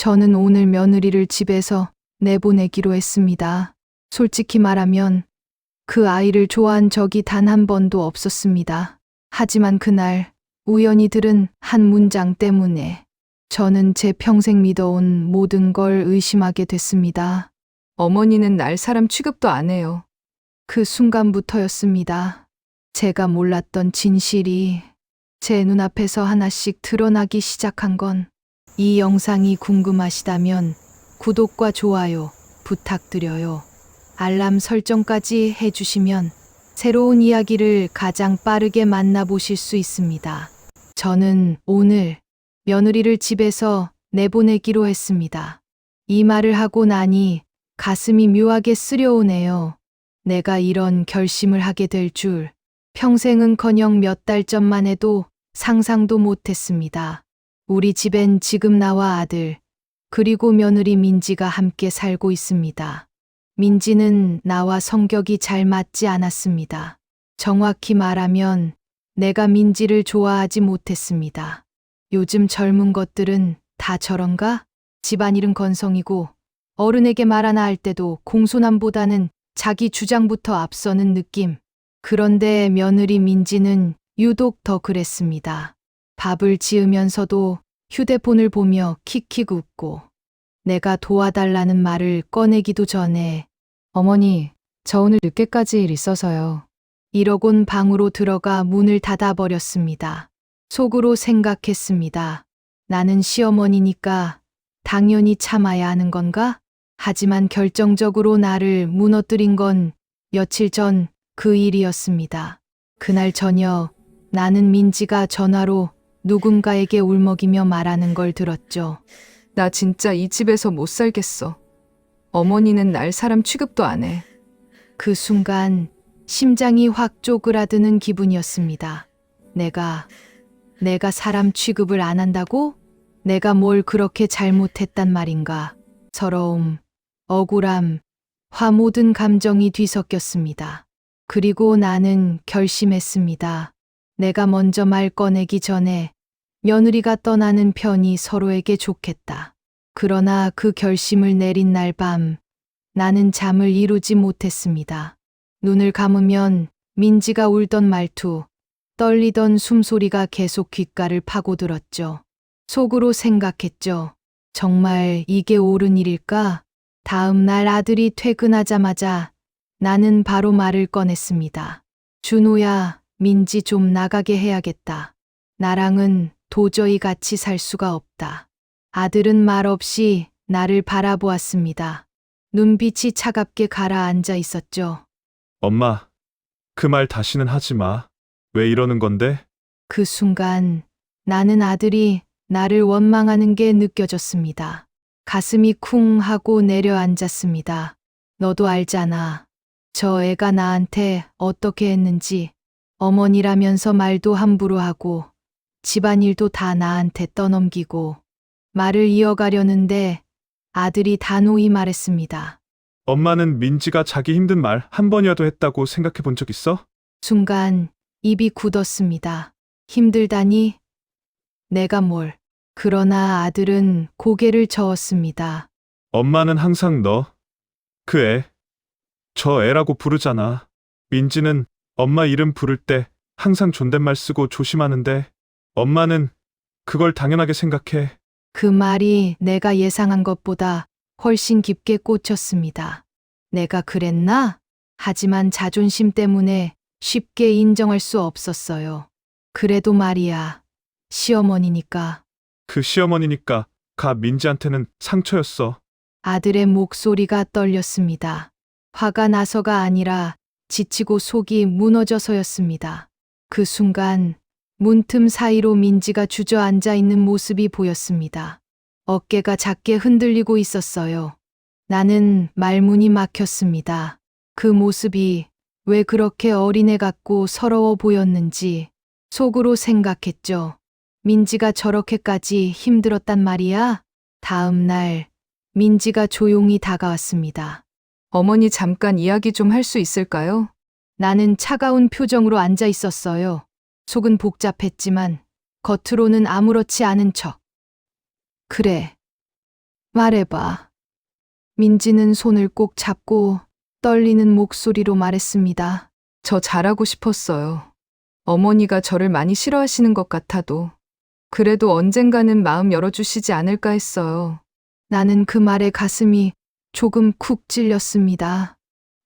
저는 오늘 며느리를 집에서 내보내기로 했습니다. 솔직히 말하면 그 아이를 좋아한 적이 단 한 번도 없었습니다. 하지만 그날 우연히 들은 한 문장 때문에 저는 제 평생 믿어온 모든 걸 의심하게 됐습니다. 어머니는 날 사람 취급도 안 해요. 그 순간부터였습니다. 제가 몰랐던 진실이 제 눈앞에서 하나씩 드러나기 시작한 건 이 영상이 궁금하시다면 구독과 좋아요 부탁드려요. 알람 설정까지 해주시면 새로운 이야기를 가장 빠르게 만나보실 수 있습니다. 저는 오늘 며느리를 집에서 내보내기로 했습니다. 이 말을 하고 나니 가슴이 묘하게 쓰려오네요. 내가 이런 결심을 하게 될 줄 평생은커녕 몇 달 전만 해도 상상도 못했습니다. 우리 집엔 지금 나와 아들, 그리고 며느리 민지가 함께 살고 있습니다. 민지는 나와 성격이 잘 맞지 않았습니다. 정확히 말하면 내가 민지를 좋아하지 못했습니다. 요즘 젊은 것들은 다 저런가? 집안일은 건성이고 어른에게 말 하나 할 때도 공손함보다는 자기 주장부터 앞서는 느낌. 그런데 며느리 민지는 유독 더 그랬습니다. 밥을 지으면서도 휴대폰을 보며 킥킥 웃고 내가 도와달라는 말을 꺼내기도 전에 어머니, 저 오늘 늦게까지 일 있어서요. 이러곤 방으로 들어가 문을 닫아버렸습니다. 속으로 생각했습니다. 나는 시어머니니까 당연히 참아야 하는 건가? 하지만 결정적으로 나를 무너뜨린 건 며칠 전 그 일이었습니다. 그날 저녁 나는 민지가 전화로 누군가에게 울먹이며 말하는 걸 들었죠. 나 진짜 이 집에서 못 살겠어. 어머니는 날 사람 취급도 안 해. 그 순간 심장이 확 쪼그라드는 기분이었습니다. 내가, 내가 사람 취급을 안 한다고? 내가 뭘 그렇게 잘못했단 말인가? 서러움, 억울함, 화 모든 감정이 뒤섞였습니다. 그리고 나는 결심했습니다. 내가 먼저 말 꺼내기 전에 며느리가 떠나는 편이 서로에게 좋겠다. 그러나 그 결심을 내린 날 밤, 나는 잠을 이루지 못했습니다. 눈을 감으면 민지가 울던 말투, 떨리던 숨소리가 계속 귓가를 파고들었죠. 속으로 생각했죠. 정말 이게 옳은 일일까? 다음 날 아들이 퇴근하자마자 나는 바로 말을 꺼냈습니다. 준호야, 민지 좀 나가게 해야겠다. 나랑은 도저히 같이 살 수가 없다. 아들은 말없이 나를 바라보았습니다. 눈빛이 차갑게 가라앉아 있었죠. 엄마, 그 말 다시는 하지 마. 왜 이러는 건데? 그 순간 나는 아들이 나를 원망하는 게 느껴졌습니다. 가슴이 쿵 하고 내려앉았습니다. 너도 알잖아. 저 애가 나한테 어떻게 했는지 어머니라면서 말도 함부로 하고 집안일도 다 나한테 떠넘기고 말을 이어가려는데 아들이 단호히 말했습니다. 엄마는 민지가 자기 힘든 말 한 번이라도 했다고 생각해 본 적 있어? 순간 입이 굳었습니다. 힘들다니? 내가 뭘. 그러나 아들은 고개를 저었습니다. 엄마는 항상 너, 그 애, 저 애라고 부르잖아. 민지는 엄마 이름 부를 때 항상 존댓말 쓰고 조심하는데 엄마는 그걸 당연하게 생각해. 그 말이 내가 예상한 것보다 훨씬 깊게 꽂혔습니다. 내가 그랬나? 하지만 자존심 때문에 쉽게 인정할 수 없었어요. 그래도 말이야. 시어머니니까 그 시어머니니까 가 민지한테는 상처였어. 아들의 목소리가 떨렸습니다. 화가 나서가 아니라 지치고 속이 무너져서였습니다. 그 순간 문틈 사이로 민지가 주저앉아 있는 모습이 보였습니다. 어깨가 작게 흔들리고 있었어요. 나는 말문이 막혔습니다. 그 모습이 왜 그렇게 어린애 같고 서러워 보였는지 속으로 생각했죠. 민지가 저렇게까지 힘들었단 말이야? 다음 날 민지가 조용히 다가왔습니다. 어머니 잠깐 이야기 좀 할 수 있을까요? 나는 차가운 표정으로 앉아 있었어요. 속은 복잡했지만 겉으로는 아무렇지 않은 척. 그래. 말해봐. 민지는 손을 꼭 잡고 떨리는 목소리로 말했습니다. 저 잘하고 싶었어요. 어머니가 저를 많이 싫어하시는 것 같아도 그래도 언젠가는 마음 열어주시지 않을까 했어요. 나는 그 말에 가슴이 조금 쿡 찔렸습니다.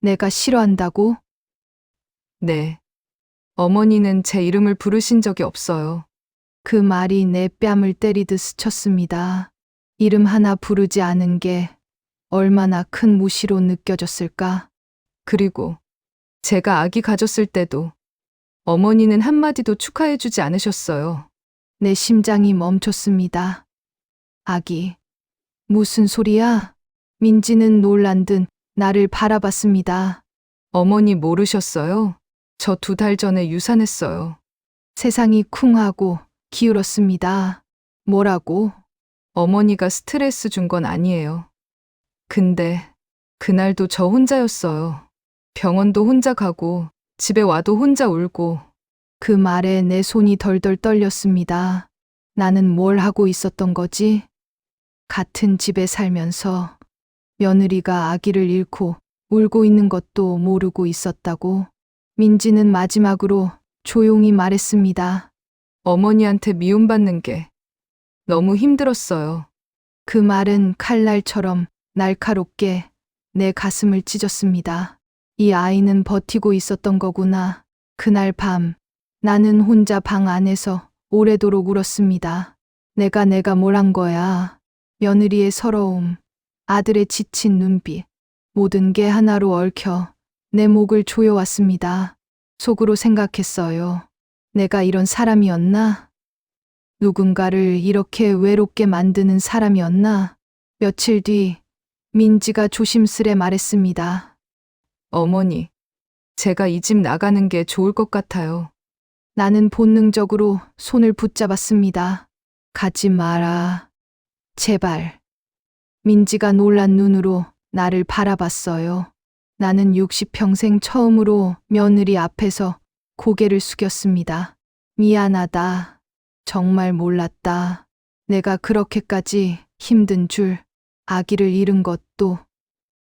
내가 싫어한다고? 네. 어머니는 제 이름을 부르신 적이 없어요. 그 말이 내 뺨을 때리듯 스쳤습니다. 이름 하나 부르지 않은 게 얼마나 큰 무시로 느껴졌을까? 그리고 제가 아기 가졌을 때도 어머니는 한마디도 축하해주지 않으셨어요. 내 심장이 멈췄습니다. 아기. 무슨 소리야? 민지는 놀란 듯 나를 바라봤습니다. 어머니 모르셨어요? 저 두 달 전에 유산했어요. 세상이 쿵 하고 기울었습니다. 뭐라고? 어머니가 스트레스 준 건 아니에요. 근데 그날도 저 혼자였어요. 병원도 혼자 가고 집에 와도 혼자 울고 그 말에 내 손이 덜덜 떨렸습니다. 나는 뭘 하고 있었던 거지? 같은 집에 살면서 며느리가 아기를 잃고 울고 있는 것도 모르고 있었다고. 민지는 마지막으로 조용히 말했습니다. 어머니한테 미움받는 게 너무 힘들었어요. 그 말은 칼날처럼 날카롭게 내 가슴을 찢었습니다. 이 아이는 버티고 있었던 거구나. 그날 밤 나는 혼자 방 안에서 오래도록 울었습니다. 내가 내가 뭘 한 거야. 며느리의 서러움, 아들의 지친 눈빛, 모든 게 하나로 얽혀 내 목을 조여왔습니다. 속으로 생각했어요. 내가 이런 사람이었나? 누군가를 이렇게 외롭게 만드는 사람이었나? 며칠 뒤 민지가 조심스레 말했습니다. 어머니, 제가 이 집 나가는 게 좋을 것 같아요. 나는 본능적으로 손을 붙잡았습니다. 가지 마라. 제발. 민지가 놀란 눈으로 나를 바라봤어요. 나는 60평생 처음으로 며느리 앞에서 고개를 숙였습니다. 미안하다. 정말 몰랐다. 내가 그렇게까지 힘든 줄, 아기를 잃은 것도.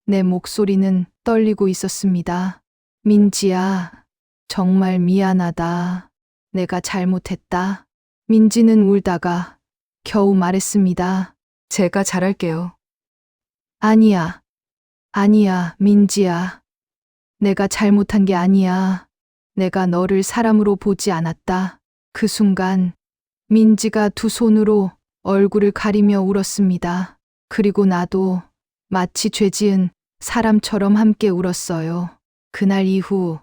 내 목소리는 떨리고 있었습니다. 민지야, 정말 미안하다. 내가 잘못했다. 민지는 울다가 겨우 말했습니다. 제가 잘할게요. 아니야. 아니야, 민지야. 내가 잘못한 게 아니야. 내가 너를 사람으로 보지 않았다. 그 순간, 민지가 두 손으로 얼굴을 가리며 울었습니다. 그리고 나도 마치 죄 지은 사람처럼 함께 울었어요. 그날 이후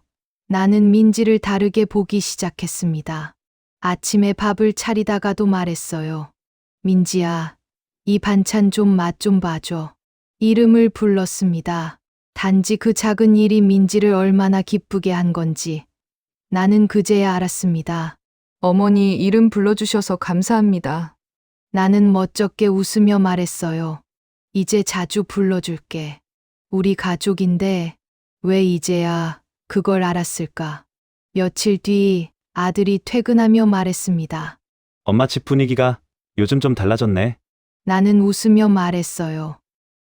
나는 민지를 다르게 보기 시작했습니다. 아침에 밥을 차리다가도 말했어요. 민지야, 이 반찬 좀 맛 좀 봐줘. 이름을 불렀습니다. 단지 그 작은 일이 민지를 얼마나 기쁘게 한 건지 나는 그제야 알았습니다. 어머니 이름 불러주셔서 감사합니다. 나는 멋쩍게 웃으며 말했어요. 이제 자주 불러줄게. 우리 가족인데 왜 이제야 그걸 알았을까? 며칠 뒤 아들이 퇴근하며 말했습니다. 엄마 집 분위기가 요즘 좀 달라졌네. 나는 웃으며 말했어요.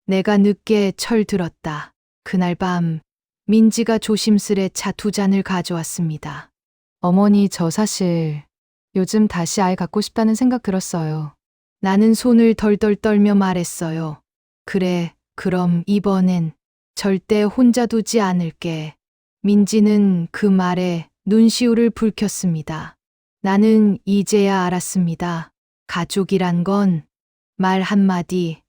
내가 늦게 철 들었다. 그날 밤 민지가 조심스레 차 두 잔을 가져왔습니다. 어머니 저 사실 요즘 다시 아이 갖고 싶다는 생각 들었어요. 나는 손을 덜덜 떨며 말했어요. 그래, 그럼 이번엔 절대 혼자 두지 않을게. 민지는 그 말에 눈시울을 붉혔습니다. 나는 이제야 알았습니다. 가족이란 건 말 한마디,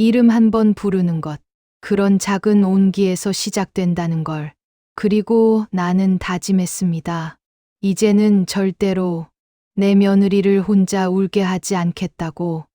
이름 한 번 부르는 것, 그런 작은 온기에서 시작된다는 걸. 그리고 나는 다짐했습니다. 이제는 절대로 내 며느리를 혼자 울게 하지 않겠다고.